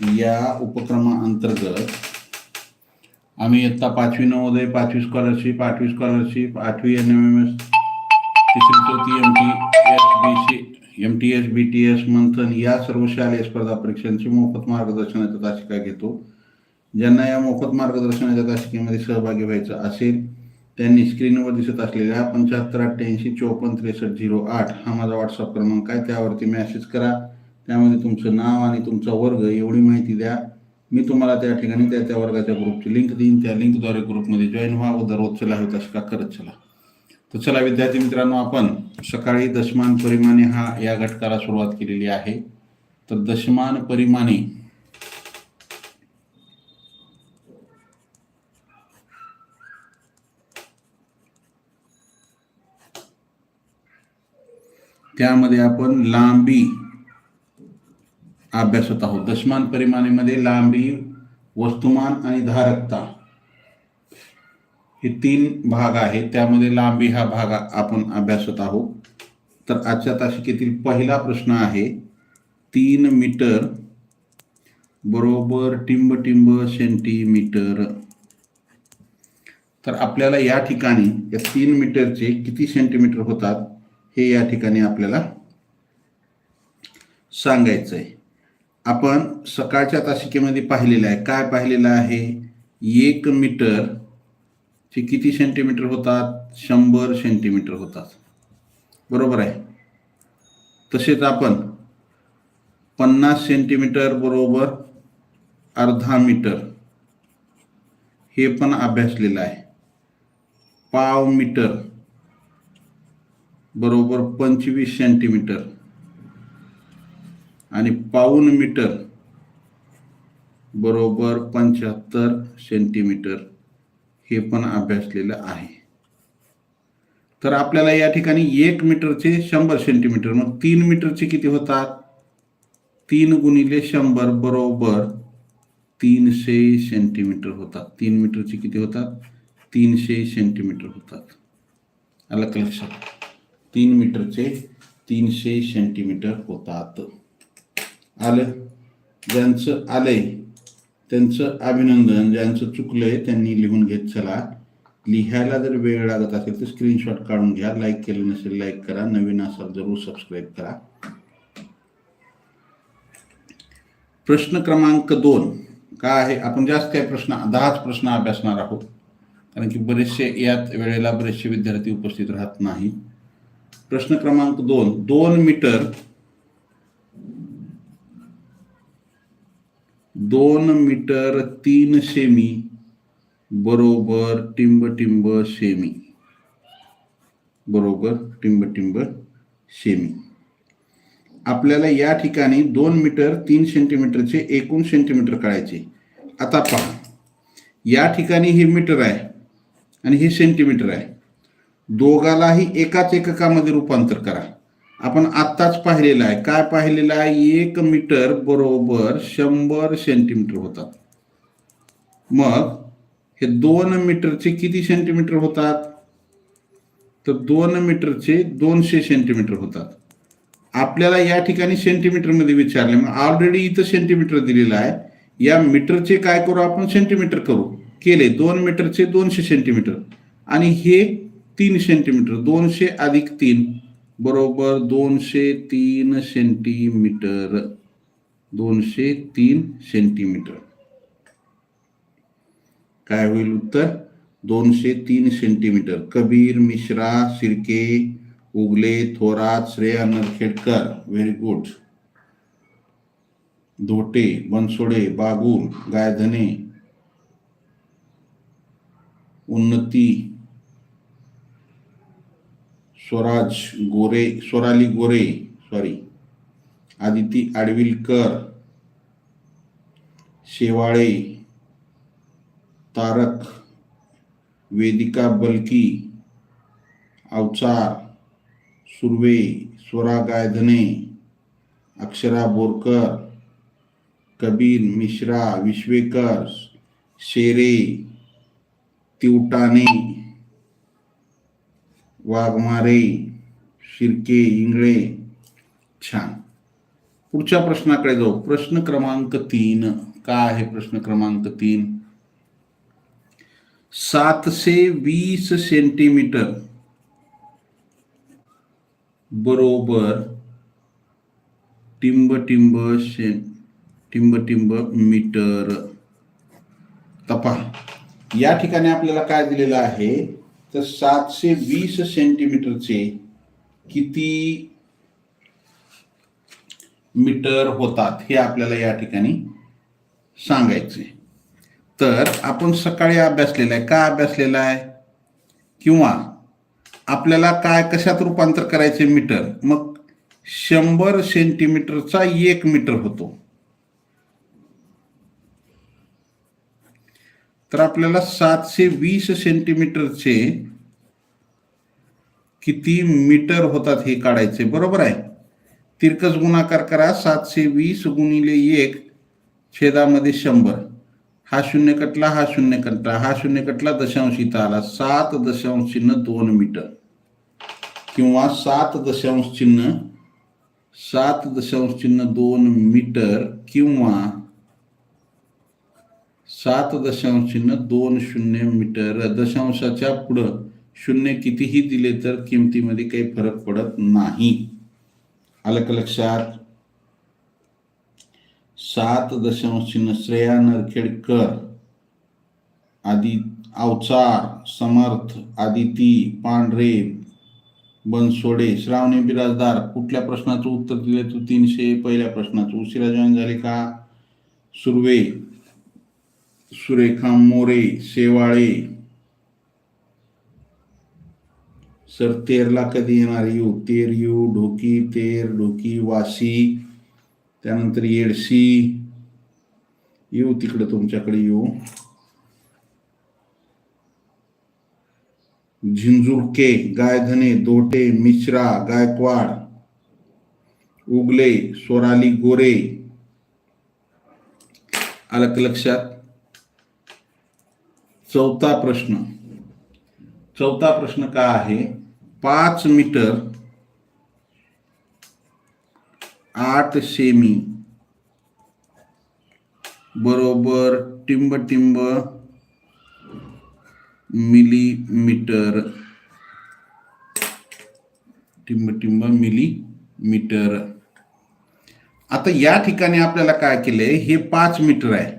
या उपक्रमाअंतर्गत आम्ही इयत्ता पाचवी नवोदय पाचवी स्कॉलरशिप आठवी स्कॉलरशिप आठवी एन एम एम एस तिसरी चौथी M T S B C M T S B T S Manthan या सर्व शालेय स्पर्धा परीक्षांची मोफत मार्गदर्शनाच्या तासिका घेतो. ज्यांना या मोफत मार्गदर्शनाच्या तासिकेमध्ये सहभागी व्हायचं असेल त्यांनी स्क्रीनवर दिसत असलेल्या पंच्याहत्तर अठ्ठ्याऐंशी चोपन्न त्रेसष्ट झिरो आठ हा माझा व्हॉट्सअप क्रमांक आहे. त्यावरती मेसेज करा. त्यामध्ये तुमचं नाव आणि तुमचा वर्ग एवढी माहिती द्या. मी तुम्हाला त्या ठिकाणी त्या त्या वर्गाच्या ग्रुपची लिंक देईन. त्या लिंकद्वारे ग्रुपमध्ये जॉईन व्हा. व दररोजचं तसं का करत चला. तर चला विद्यार्थी मित्रांनो आपण सकाळी दशमान परिमाणे हा या घटकाला सुरुवात केलेली आहे. तर दशमान परिमाणे त्यामध्ये आपण लांबी अभ्यासत आहोत. दशमान परिमाणेमध्ये लांबी वस्तुमान आणि धारकता हे तीन भाग आहेत. त्यामध्ये लांबी हा भाग आपण अभ्यासत आहोत. तर आजच्या तासिकेतील पहिला प्रश्न आहे तीन मीटर बरोबर टिंब टिंब सेंटीमीटर. तर आपल्याला या ठिकाणी या तीन मीटरचे किती सेंटीमीटर होतात हे या ठिकाणी आपल्याला सांगायचं आहे आपण सकाळच्या तासिकेमध्ये पाहिलेलं आहे. काय पाहिलेलं आहे? एक मीटर चे किती सेंटीमीटर होतात? शंभर सेंटीमीटर होतात. बरोबर आहे? तसेच आपण पन्नास सेंटीमीटर बरोबर अर्धा मीटर हे पण अभ्यासलेलं आहे. पाव मीटर बरोबर पंचवीस सेंटीमीटर आणि पाऊन मीटर बरोबर पंच्याहत्तर सेंटीमीटर हे पण अभ्यासलेलं आहे. तर आपल्याला या ठिकाणी एक मीटरचे शंभर सेंटीमीटर मग तीन मीटरचे किती होतात? तीन गुणिले शंभर बरोबर तीनशे सेंटीमीटर होतात. तीन मीटरचे किती होतात? तीनशे सेंटीमीटर होतात. आलं लक्षात? तीन मीटरचे तीनशे सेंटीमीटर होतात. आलं. ज्यांचं आलंय त्यांचं अभिनंदन ज्यांचं चुकलंय त्यांनी लिहून घेत चला. लिहायला जर वेळ लागत असेल तर स्क्रीनशॉट काढून घ्या. लाईक केलं नसेल लाईक करा. नवीन असाल जरूर सबस्क्राईब करा. प्रश्न क्रमांक दोन. काय आहे? आपण जास्त काही प्रश्न दहाच प्रश्न अभ्यासणार आहोत. कारण की बरेचसे यात वेळेला बरेचसे विद्यार्थी उपस्थित राहत नाही. प्रश्न क्रमांक दोन. दोन मीटर दोन मीटर तीन सेमी बरोबर टिंब टिंब सेमी. बरोबर टिंब टिंब सेमी. आपल्याला या ठिकाणी दोन मीटर तीन सेंटीमीटरचे एकूण सेंटीमीटर काढायचे. आता पहा. या ठिकाणी हे मीटर आहे आणि हे सेंटीमीटर आहे. दोघालाही एकाच एककामध्ये रूपांतर करा. आपण आत्ताच पाहिलेलं आहे. काय पाहिलेलं आहे? एक मीटर बरोबर शंभर सेंटीमीटर होतात. मग हे दोन मीटरचे किती सेंटीमीटर होतात? तर दोन मीटरचे दोनशे सेंटीमीटर होतात. आपल्याला या ठिकाणी सेंटीमीटरमध्ये विचारले. मग ऑलरेडी इथं सेंटीमीटर दिलेलं आहे. या मीटरचे काय करू आपण? सेंटीमीटर करू. केले. दोन मीटरचे दोनशे सेंटीमीटर आणि हे तीन सेंटीमीटर दोनशे अधिक तीन. बरोबर दोनशे तीन सेंटीमीटर. दोनशे तीन सेंटीमीटर. होईल उत्तर? दोनशे तीन centimetre. Kabir, Mishra Shirke Ugale, Thorat, Shreya, Narkhedkar. Very good Dhote, Bansode, Bagul, Gaydhane. Unnati. Swaraj Gore Swarali Gore sorry Aditi Adwilkar Shewale Tarak Vedika Balki Avchar Surve Swara Gaydhane Akshara Borkar Kabir Mishra Vishwekar Shere Tivtane Waghmare Shirke Ingale छान. पुढच्या प्रश्नाकडे जाऊ. प्रश्न क्रमांक तीन. काय आहे प्रश्न क्रमांक तीन? सातशे वीस सेंटीमीटर बरोबर टिंब टिंब शे टिंब टिंब मीटर तपा. या ठिकाणी आपल्याला काय दिलेलं आहे? तर सातशे वीस सेंटीमीटरचे किती मीटर होतात हे आपल्याला या ठिकाणी सांगायचे. तर आपण सकाळी अभ्यासलेला आहे. का अभ्यासलेला आहे? किंवा आपल्याला काय कशात रूपांतर करायचे मीटर? मग शंभर सेंटीमीटरचा एक मीटर होतो. तर आपल्याला सातशे वीस सेंटीमीटरचे किती मीटर होतात हे काढायचे बरोबर आहे? तिरकस गुणाकार करा सातशे वीस गुणिले एक छेदामध्ये शंभर. हा शून्य कटला हा शून्य कटला हा शून्य कटला दशांश इथं आला. सात दशांश चिन्ह दोन मीटर. किंवा सात दशांश चिन्ह सात दशांश चिन्ह दोन मीटर किंवा सात दशांश चिन्ह दोन शून्य मीटर. दशांशाच्या पुढं शून्य कितीही दिले तर किमतीमध्ये काही फरक पडत नाही. आलं का लक्षात? सात दशांश चिन्ह श्रेया नरखेडकर आदि अवचार समर्थ आदिती पांढरे बनसोडे श्रावणी बिराजदार कुठल्या प्रश्नाचं उत्तर दिले? तू तीनशे पहिल्या प्रश्नाचं. उशिरा जॉईन झाले का? सुर्वे सुरेखा मोरे शेवाळे. सर तेरला कधी येणार येऊ तेर येऊ ढोकी तेर ढोकी वासी. त्यानंतर येडशी येऊ तिकडे तुमच्याकडे येऊ. झिंजुरके गायधने दोटे मिश्रा गायकवाड. उगले सोराली गोरे. आलं लक्षात? चौथा प्रश्न. चौथा प्रश्न काय आहे? पाच मीटर आठ सेमी बरोबर टिंब टिंब मिलीमीटर. टिंब टिंब मिलीमीटर. आता या ठिकाणी आपल्याला काय केलंय? हे पाच मीटर आहे.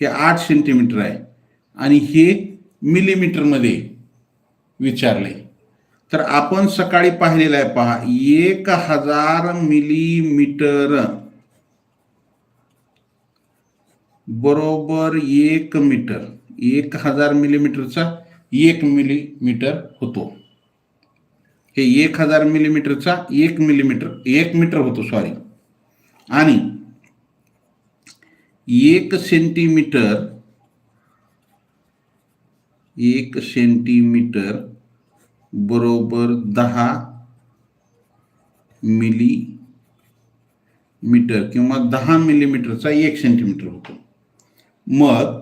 हे आठ सेंटीमीटर आहे. आणि हे मिलीमीटरमध्ये विचारले. तर आपण सकाळी पाहिलेलं आहे पहा एक हजार मिलीमीटर बरोबर एक मीटर एक हजार मिलीमीटरचा एक मिलीमीटर होतो. हे एक हजार मिलीमीटरचा एक मिलीमीटर एक मीटर होतो सॉरी आणि एक सेंटीमीटर एक सेंटीमीटर बरोबर दहा मिली मीटर किंवा दहा मिलीमीटरचा एक सेंटीमीटर होतो. मग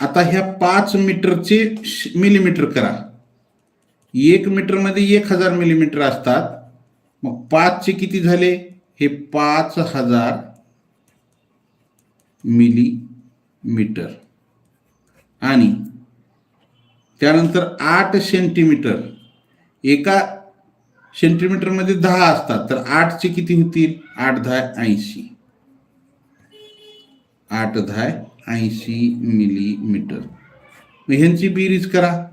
आता ह्या पाच मीटरचे मिलीमीटर करा. एक मीटरमध्ये एक हजार मिलीमीटर असतात. मग पाचचे किती झाले? हे पाच हजार मिलीमीटर आणि त्यानंतर आठ सेंटीमीटर. एका सेंटीमीटरमध्ये दहा असतात. तर आठचे किती होतील? आठ दहा ऐंशी. आठ दहा ऐंशी मिलीमीटर. ह्यांची बेरीज करा.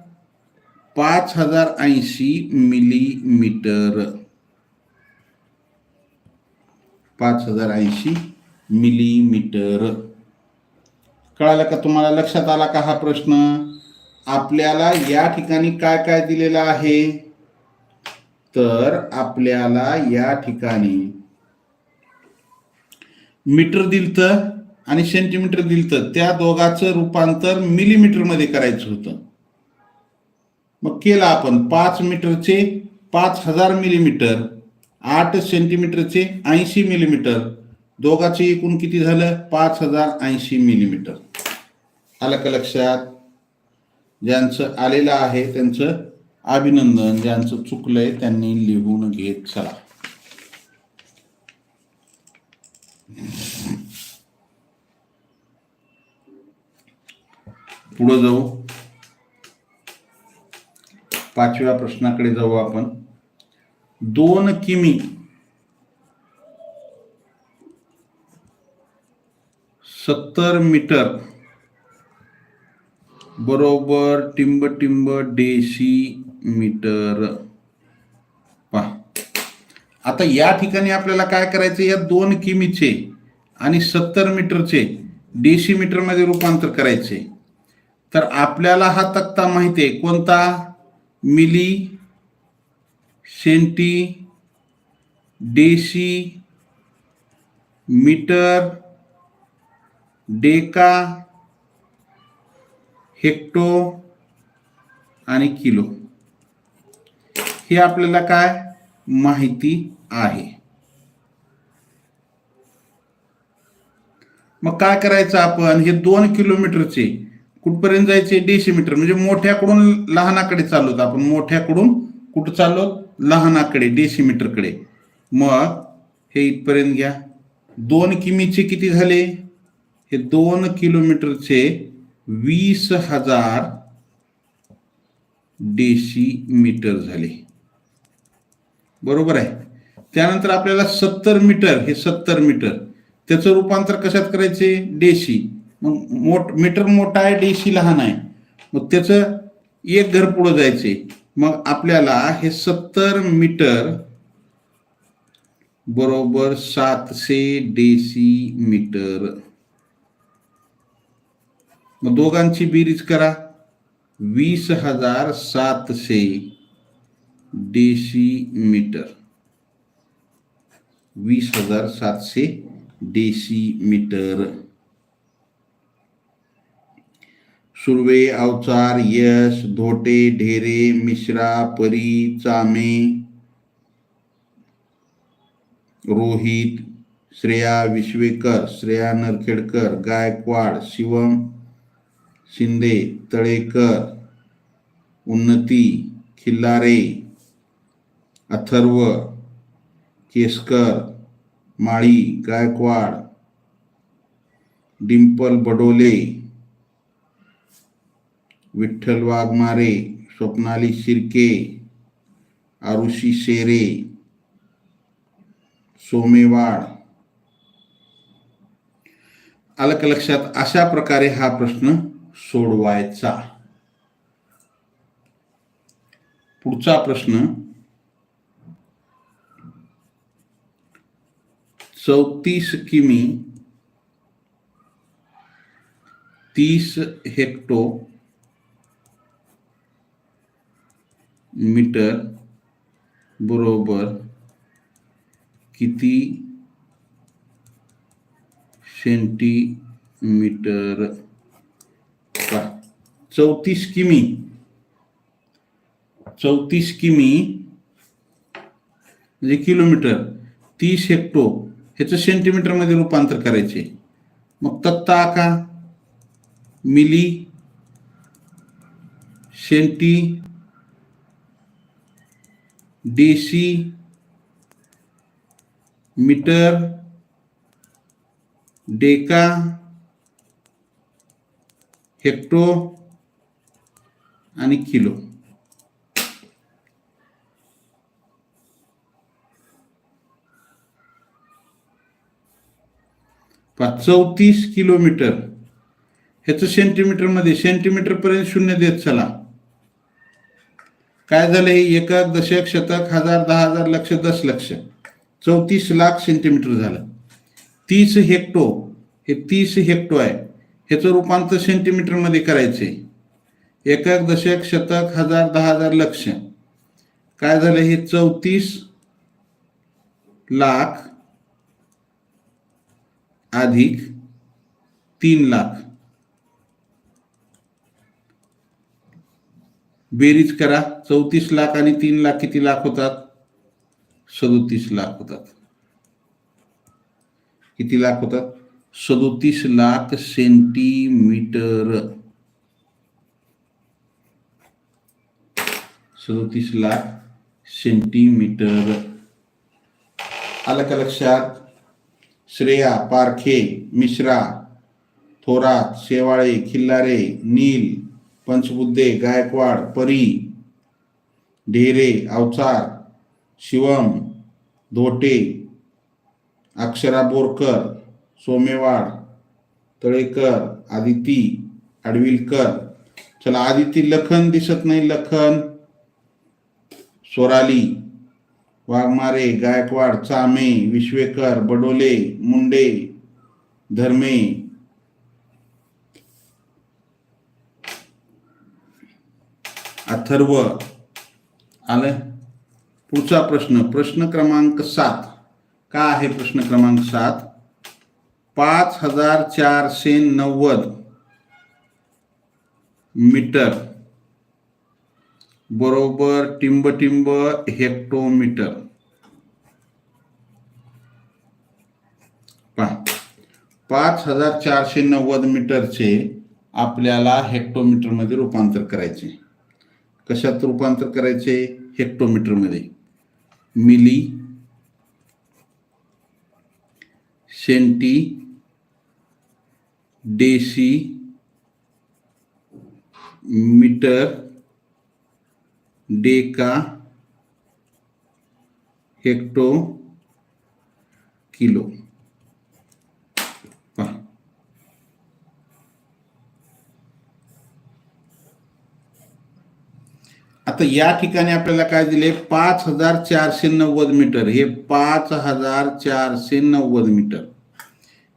पाच हजार ऐंशी मिलीमीटर. पाच हजार ऐंशी मिलीमीटर. कळालं का तुम्हाला? लक्षात आला का हा प्रश्न? आपल्याला या ठिकाणी काय काय दिलेलं आहे? तर आपल्याला या ठिकाणी मीटर दिलतं आणि सेंटीमीटर दिलत त्या दोघाचं रूपांतर मिलीमीटरमध्ये करायचं होतं. मग केलं आपण पाच मीटरचे पाच हजार मिलीमीटर आठ सेंटीमीटरचे ऐंशी मिलीमीटर. दोघाचे एकूण किती झालं? पाच हजार ऐंशी मिलीमीटर. आलं का लक्षात? ज्यांचं आलेलं आहे त्यांचं अभिनंदन ज्यांचं चुकलंय त्यांनी लिहून घेत चला. पुढं जाऊ. पाचव्या प्रश्नाकडे जाऊ आपण. दोन किमी सत्तर मीटर बरोबर टिंब टिंब डेसी मीटर पहा. आता या ठिकाणी आपल्याला काय करायचं या दोन किमीचे आणि सत्तर मीटरचे डेसी मीटरमध्ये रूपांतर करायचे. तर आपल्याला हा तक्ता माहिती आहे कोणता? Milli centi deci metre deca hecto आणि किलो. हे आपल्याला काय? माहिती आहे. मग काय करायचं आपण? हे दोन किलोमीटरचे कुठपर्यंत जायचे? डेसिमीटर. म्हणजे मोठ्याकडून लहानाकडे चालवत आपण. मोठ्याकडून कुठं चाललो लहानाकडे डेसिमीटरकडे. मग हे इथपर्यंत घ्या. दोन किमीचे किती झाले? हे दोन किलोमीटरचे वीस हजार डेसिमीटर झाले. बरोबर आहे. त्यानंतर आपल्याला सत्तर मीटर हे सत्तर मीटर त्याचं रूपांतर कशात करायचे? डेशी मग मोठ मीटर मोठा आहे डेशी लहान आहे. मग त्याचं एक घर पुढं जायचे. मग आपल्याला हे सत्तर मीटर बरोबर सातशे डेसी मीटर मग दोघांची बेरीज करा. वीस हजार सातशे डेसी मीटर वीस हजार सातशे डेसी मीटर सुर्वे अवचार यश धोटे ढेरे मिश्रा परी चामे रोहित श्रेया विश्वेकर श्रेया नरखेडकर गायकवाड शिवम शिंदे तळेकर उन्नती खिल्लारे अथर्व केसकर माळी गायकवाड डिंपल बडोले विठ्ठल वाघमारे स्वप्नाली शिर्के आरुषी शेरे सोमेवाड. आलं का लक्षात? अशा प्रकारे हा प्रश्न सोडवायचा. पुढचा प्रश्न चौतीस किमी तीस हेक्टो मीटर बरोबर किती सेंटीमीटर चौतीस किमी. चौतीस किमी म्हणजे किलोमीटर. तीस हेक्टो. ह्याचं सेंटीमीटरमध्ये रूपांतर करायचे. मग तत्ता आका milli centi deci metre deca hecto आणि किलो. चौतीस किलोमीटर. ह्याचं सेंटीमीटरमध्ये सेंटीमीटर पर्यंत शून्य देत चला. काय झालं हे? एकक दशक शतक हजार दहा हजार लक्ष दस लक्ष. चौतीस लाख सेंटीमीटर झालं. तीस हेक्टो हे तीस हेक्टो आहे. ह्याचं रूपांतर सेंटीमीटरमध्ये करायचे एकक दशक शतक हजार दहा हजार लक्ष. काय झालं? हे चौतीस लाख अधिक तीन लाख. बेरीज करा. चौतीस लाख आणि तीन लाख किती लाख होतात? सदोतीस लाख होतात. किती लाख होतात? सदोतीस लाख सेंटीमीटर. सदोतीस लाख सेंटीमीटर. आलं का लक्षात श्रेया पारखे मिश्रा थोरात शेवाळे खिल्लारे नील पंचबुद्धे गायकवाड परी ढेरे अवचार शिवम धोटे अक्षरा बोरकर सोमेवाड तळेकर आदिती आडविलकर. चला आदिती लखन दिसत नाही लखन. सोराली वाघमारे गायकवाड चामे विश्वेकर बडोले मुंडे धर्मे. अथर्व. आलं पुढचा प्रश्न. प्रश्न क्रमांक सात. का आहे प्रश्न क्रमांक सात? पाच हजार चारशे नव्वद मीटर. बरोबर टिंबटिंब हेक्टोमीटर. पाच हजार चारशे नव्वद मीटरचे आपल्याला हेक्टोमीटरमध्ये रूपांतर करायचे. कशात रूपांतर करायचे? हेक्टोमीटरमध्ये. Milli centi deci metre deca hecto kilo आता या ठिकाणी आपल्याला काय दिले? पाच हजार चारशे नव्वद मीटर. हे पाच हजार चारशे नव्वद मीटर.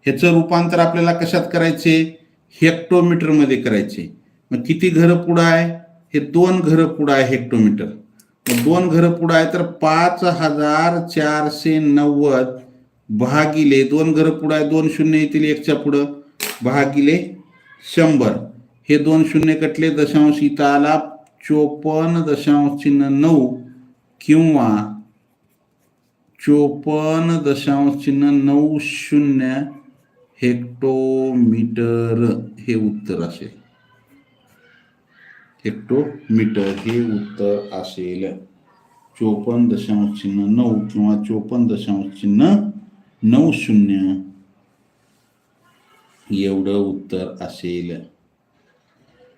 ह्याचं रूपांतर आपल्याला कशात करायचे? हेक्टोमीटरमध्ये करायचे. मग किती घरं पुढं आहे? हे दोन घरं पुढं आहे हेक्टोमीटर दोन घरं पुढं आहे तर पाच हजार चारशे नव्वद भागिले दोन घरं पुढं आहे दोन शून्य येतील एकच्या पुढं भागिले शंभर. हे दोन शून्य कटले दशांश इथं आला चोपन्न दशांश चिन्ह नऊ किंवा चोपन्न दशांश चिन्ह नऊ शून्य हेक्टोमीटर हे उत्तर असेल. हेक्टोमीटर हे उत्तर असेल. चोपन्न दशांश चिन्ह नऊ किंवा चोपन्न दशांश चिन्ह नऊ शून्य. एवढं उत्तर असेल.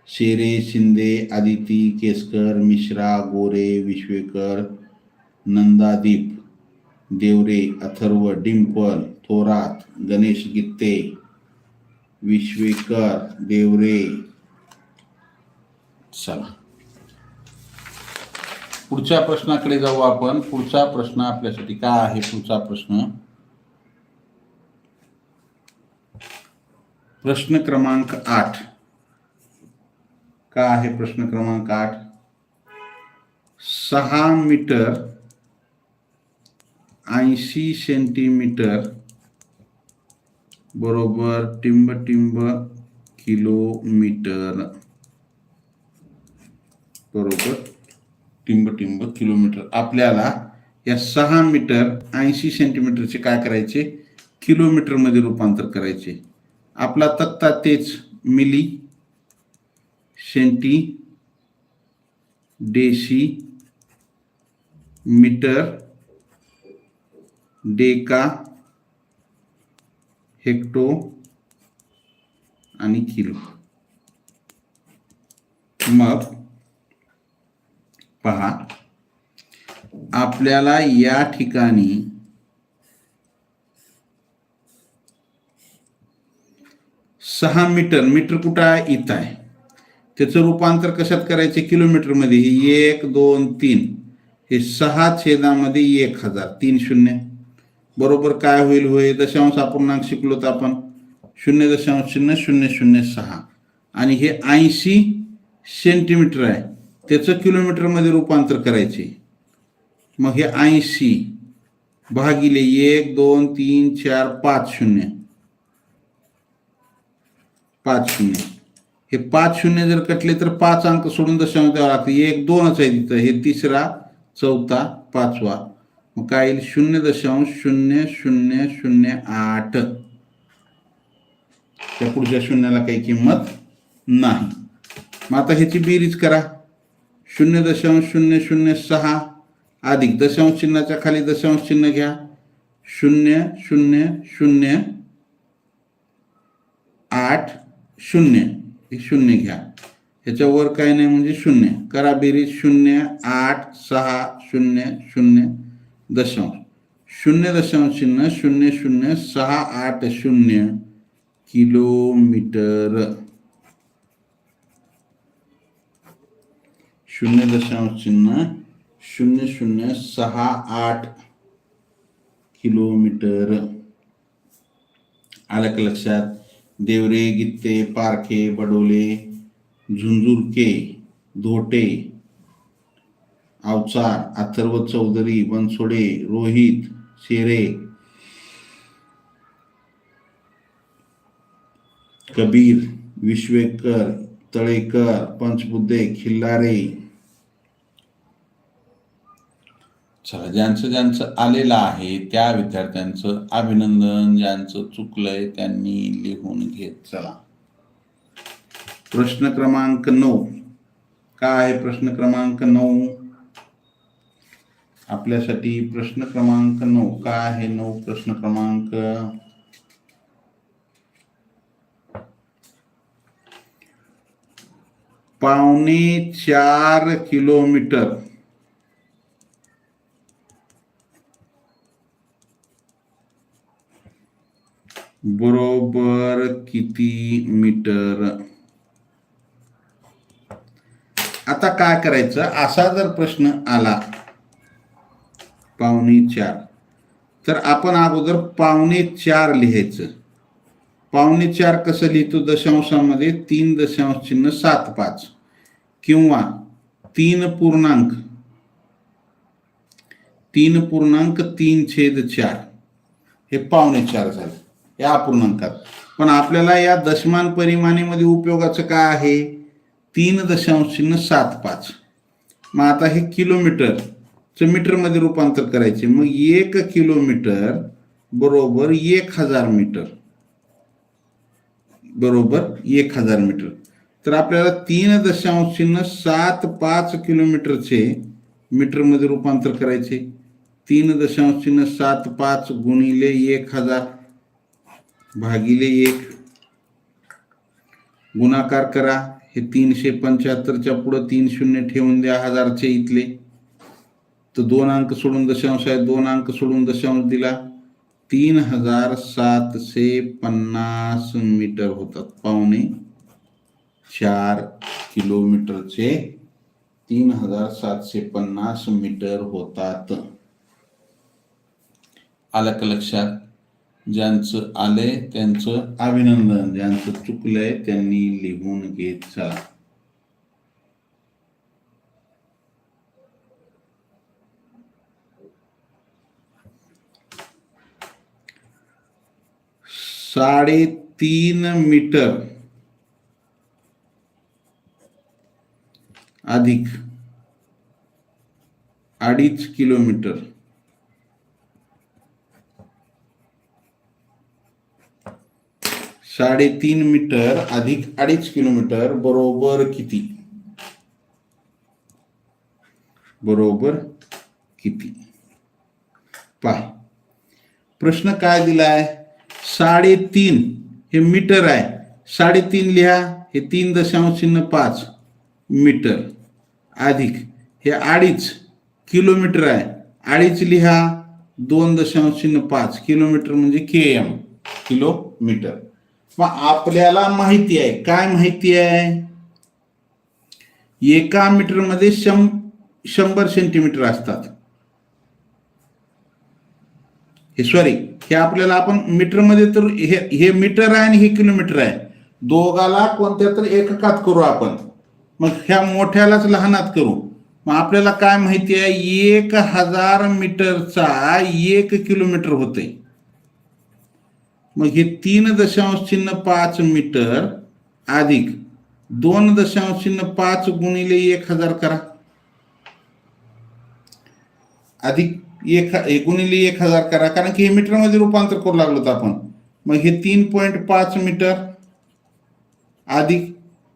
शेरे शिंदे आदिती केसकर मिश्रा गोरे विश्वेकर नंदादीप देवरे अथर्व डिंपल थोरात गणेश गित्ते विश्वेकर देवरे चला. पुढच्या प्रश्नाकडे जाऊ आपण. पुढचा प्रश्न आपल्यासाठी काय आहे? पुढचा प्रश्न. प्रश्न क्रमांक आठ. का आहे प्रश्न क्रमांक आठ? सहा मीटर ऐंशी सेंटीमीटर बरोबर टिंब टिंब किलोमीटर. बरोबर. टिंब टिंब किलोमीटर. आपल्याला या सहा मीटर ऐंशी सेंटीमीटरचे काय करायचे? किलोमीटरमध्ये रूपांतर करायचे. आपला तक्ता तेच milli centi deci metre deca hecto आणि किलो. मग पहा. आपल्याला या ठिकाणी सहा मीटर मीटर कुठं आहे? इथं आहे. त्याचं रूपांतर कशात करायचे? किलोमीटरमध्ये हे एक दोन तीन. हे सहा छेदामध्ये एक हजार. तीन शून्य. बरोबर काय होईल? होय दशांश अपूर्णांक शिकलो तर आपण. शून्य दशांश शून्य शून्य शून्य सहा. आणि हे ऐंशी सेंटीमीटर आहे. त्याचं किलोमीटरमध्ये रूपांतर करायचे. मग हे ऐंशी भागिले एक दोन तीन चार पाच शून्य. पाच शून्य. हे पाच शून्य जर कटले तर पाच अंक सोडून दशांश द्यावं लागतं. एक दोनच आहे तिथं. हे तिसरा चौथा पाचवा. मग काय येईल? शून्य दशांश शून्य शून्य शून्य आठ. त्या पुढच्या शून्याला काही किंमत नाही. मग आता ह्याची बेरीज करा. शून्य दशांश शून्य शून्य सहा अधिक दशांश चिन्हाच्या खाली दशांश चिन्ह घ्या. शून्य शून्य शून्य आठ शून्य हे शून्य घ्या. ह्याच्यावर काही नाही म्हणजे शून्य. करा बेरीज शून्य आठ सहा शून्य शून्य दशांश. शून्य दशांश चिन्ह शून्य शून्य सहा आठ शून्य किलोमीटर. शून्य दशांश चिन्ह शून्य शून्य सहा आठ किलोमीटर. आलं का लक्षात? देवरे गित्ते पारखे बडोले झुंझुरके धोटे अवचार अथर्व चौधरी बनसोडे रोहित शेरे कबीर विश्वेकर तळेकर पंचबुद्धे खिल्लारे चला ज्यांचं ज्यांचं आलेलं आहे त्या विद्यार्थ्यांचं अभिनंदन ज्यांचं चुकलंय त्यांनी लिहून घेत चला. प्रश्न क्रमांक नऊ. काय आहे प्रश्न क्रमांक नऊ? आपल्यासाठी प्रश्न क्रमांक नऊ. काय आहे नऊ प्रश्न क्रमांक? पावणे चार किलोमीटर. बरोबर किती मीटर? आता काय करायचं? असा जर प्रश्न आला पावणे चार. तर आपण अगोदर पावणे चार लिहायचं. पावणे चार कसं लिहितो? दशांशामध्ये तीन दशांश चिन्ह सात पाच. किंवा तीन पूर्णांक तीन पूर्णांक तीन छेद चार. हे पावणे चार झालं. या अपूर्णांकात पण आपल्याला या दशमान परिमाणेमध्ये उपयोगाचं काय आहे? तीन दशांश चिन्ह सात पाच. मग आता हे किलोमीटरचं मीटरमध्ये रूपांतर करायचे. मग एक किलोमीटर बरोबर एक हजार मीटर. बरोबर एक हजार मीटर. तर आपल्याला तीन दशांश चिन्ह सात पाच किलोमीटरचे मीटरमध्ये रूपांतर करायचे. तीन दशांश चिन्ह सात पाच गुणिले एक हजार. भागिले एक. गुणाकार करा. हे तीनशे पंच्याहत्तरच्या पुढं तीन शून्य ठेवून द्या हजारचे इथले. तर दोन अंक सोडून दशांश आहे. दोन अंक सोडून दशांश दिला. तीन हजार सातशे पन्नास मीटर होतात पावणे चार किलोमीटरचे तीन हजार सातशे पन्नास मीटर होतात. आलं का लक्षात? ज्यांचं आलंय, त्यांचं अभिनंदन. ज्यांचं चुकलंय, त्यांनी लिहून घेत चला साडेतीन मीटर अधिक अडीच किलोमीटर साडेतीन मीटर अधिक अडीच किलोमीटर बरोबर किती? बरोबर किती? पाय प्रश्न काय दिलाय? साडेतीन हे मीटर आहे. साडेतीन लिहा. हे तीन दशांश चिन्ह पाच मीटर. अधिक. हे अडीच किलोमीटर आहे. अडीच लिहा. दोन दशांश चिन्ह पाच. किलोमीटर म्हणजे के एम. किलोमीटर. मग आपल्याला माहिती आहे. काय माहिती आहे? एका मीटरमध्ये शं शंभर सेंटीमीटर असतात. हे सॉरी हे आपल्याला आपण मीटरमध्ये तर हे हे मीटर आहे आणि हे किलोमीटर आहे. दोघाला कोणत्या तर एककात करू आपण. मग ह्या मोठ्यालाच लहानात करू. मग आपल्याला काय माहिती आहे? एक हजार मीटरचा एक किलोमीटर होते मग हे तीन दशांश चिन्ह पाच मीटर अधिक दोन दशांश चिन्ह पाच गुणिले एक हजार करा. अधिक एक गुणिले एक हजार करा. कारण की हे मीटरमध्ये रूपांतर करू लागलो होतो आपण. मग हे तीन पॉईंट पाच मीटर अधिक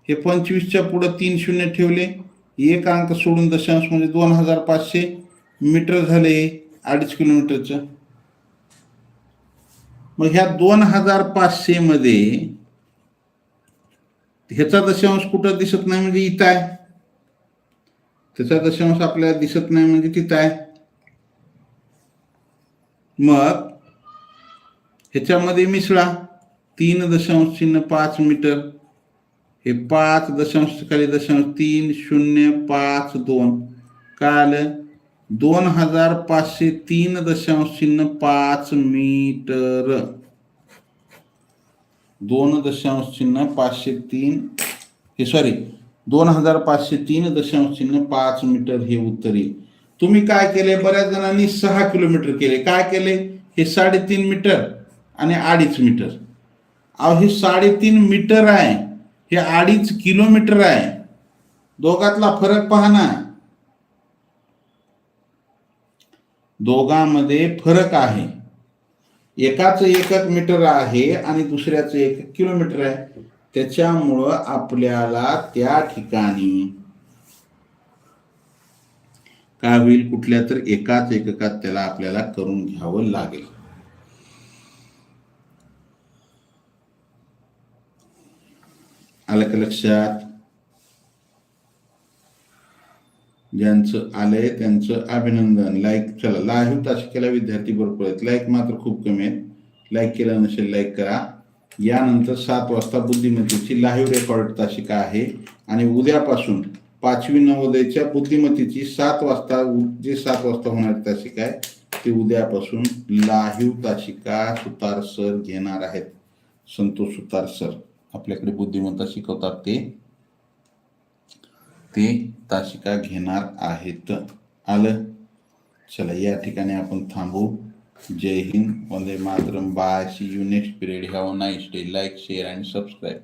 हे पंचवीसच्या पुढं तीन शून्य ठेवले. एक अंक सोडून दशांश म्हणजे दोन हजार पाचशे. मीटर झाले अडीच किलोमीटरचं. मग ह्या दोन हजार पाचशे मध्ये ह्याचा दशांश कुठं दिसत नाही म्हणजे इथं आहे. त्याचा दशांश आपल्याला दिसत नाही म्हणजे तिथं आहे. मग ह्याच्यामध्ये मिसळा. तीन दशांश चिन्ह पाच मीटर. हे पाच दशांश खाली दशांश तीन शून्य पाच दोन. काय आलं? दोन हजार पाचशे तीन दशांश चिन्ह पाच मीटर. दोन दशांश चिन्ह पाचशे तीन. हे सॉरी दोन हजार पाचशे तीन दशांश चिन्ह पाच मीटर हे उत्तर. येईल तुम्ही काय केले? बऱ्याच जणांनी सहा किलोमीटर केले. काय केले? हे साडेतीन मीटर आणि अडीच मीटर. अहो हे साडेतीन मीटर आहे. हे अडीच किलोमीटर आहे. दोघातला फरक पहा दोघांमध्ये फरक आहे. एकाच एकक मीटर आहे आणि दुसऱ्याचं एक किलोमीटर आहे. त्याच्यामुळं आपल्याला त्या ठिकाणी काय होईल? कुठल्या तर एकाच एककात त्याला आपल्याला करून घ्यावं लागेल. आलं का लक्षात? ज्यांचं आलंय त्यांचं अभिनंदन. लाईक चला लाईव्ह तासिकेला विद्यार्थी भरपूर आहेत. लाईक मात्र खूप कमी आहेत. लाईक केलं नसेल लाईक करा. यानंतर सात वाजता बुद्धिमत्तेची लाईव्ह रेकॉर्ड तासिका आहे? आणि उद्यापासून पाचवी नवोदयच्या बुद्धिमत्तेची सात वाजता जे सात वाजता होणारी तासिका आहे ती उद्यापासून लाईव्ह तासिका सुतार सर घेणार आहेत. संतोष सुतार सर. आपल्याकडे बुद्धिमत्ता शिकवतात ते. ते तासिका घेणार आहेत. आलं? चला, या ठिकाणी आपण थांबू. जय हिंद. वंदे Mataram. Bye. See you next period have nice day like share and subscribe